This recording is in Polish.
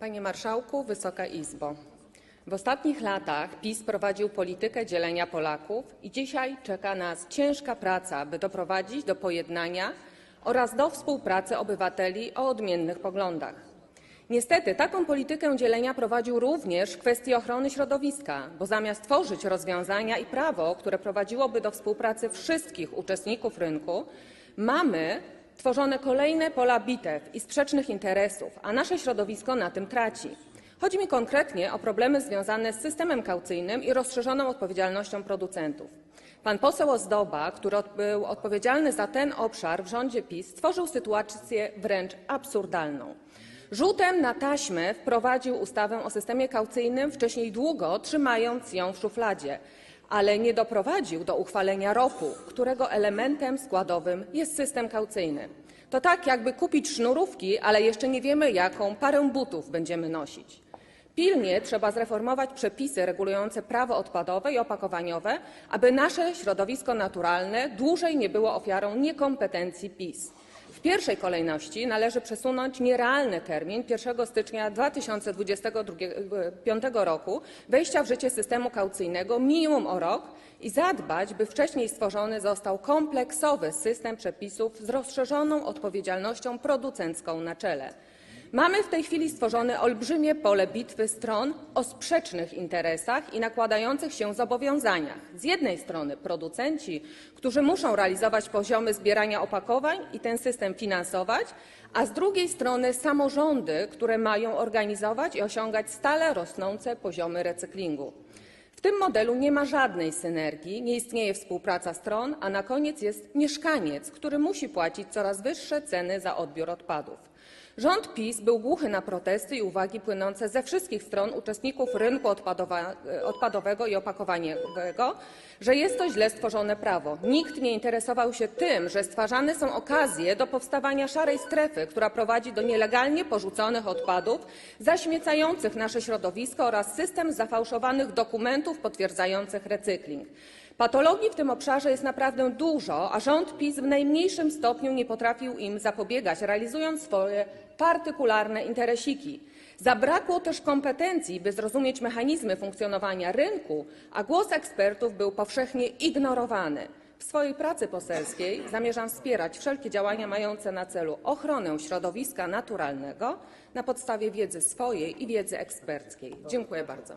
Panie Marszałku, Wysoka Izbo! W ostatnich latach PiS prowadził politykę dzielenia Polaków i dzisiaj czeka nas ciężka praca, by doprowadzić do pojednania oraz do współpracy obywateli o odmiennych poglądach. Niestety taką politykę dzielenia prowadził również w kwestii ochrony środowiska, bo zamiast tworzyć rozwiązania i prawo, które prowadziłoby do współpracy wszystkich uczestników rynku, mamy tworzone kolejne pola bitew i sprzecznych interesów, a nasze środowisko na tym traci. Chodzi mi konkretnie o problemy związane z systemem kaucyjnym i rozszerzoną odpowiedzialnością producentów. Pan poseł Ozdoba, który był odpowiedzialny za ten obszar w rządzie PiS, stworzył sytuację wręcz absurdalną. Rzutem na taśmę wprowadził ustawę o systemie kaucyjnym, wcześniej długo trzymając ją w szufladzie, ale nie doprowadził do uchwalenia roku, którego elementem składowym jest system kaucyjny. To tak, jakby kupić sznurówki, ale jeszcze nie wiemy, jaką parę butów będziemy nosić. Pilnie trzeba zreformować przepisy regulujące prawo odpadowe i opakowaniowe, aby nasze środowisko naturalne dłużej nie było ofiarą niekompetencji PiS. W pierwszej kolejności należy przesunąć nierealny termin 1 stycznia 2025 roku wejścia w życie systemu kaucyjnego minimum o rok i zadbać, by wcześniej stworzony został kompleksowy system przepisów z rozszerzoną odpowiedzialnością producencką na czele. Mamy w tej chwili stworzone olbrzymie pole bitwy stron o sprzecznych interesach i nakładających się zobowiązaniach. Z jednej strony producenci, którzy muszą realizować poziomy zbierania opakowań i ten system finansować, a z drugiej strony samorządy, które mają organizować i osiągać stale rosnące poziomy recyklingu. W tym modelu nie ma żadnej synergii, nie istnieje współpraca stron, a na koniec jest mieszkaniec, który musi płacić coraz wyższe ceny za odbiór odpadów. Rząd PiS był głuchy na protesty i uwagi płynące ze wszystkich stron uczestników rynku odpadowa- odpadowego i opakowaniowego, że jest to źle stworzone prawo. Nikt nie interesował się tym, że stwarzane są okazje do powstawania szarej strefy, która prowadzi do nielegalnie porzuconych odpadów, zaśmiecających nasze środowisko oraz system zafałszowanych dokumentów potwierdzających recykling. Patologii w tym obszarze jest naprawdę dużo, a rząd PiS w najmniejszym stopniu nie potrafił im zapobiegać, realizując swoje partykularne interesiki. Zabrakło też kompetencji, by zrozumieć mechanizmy funkcjonowania rynku, a głos ekspertów był powszechnie ignorowany. W swojej pracy poselskiej zamierzam wspierać wszelkie działania mające na celu ochronę środowiska naturalnego na podstawie wiedzy swojej i wiedzy eksperckiej. Dziękuję bardzo.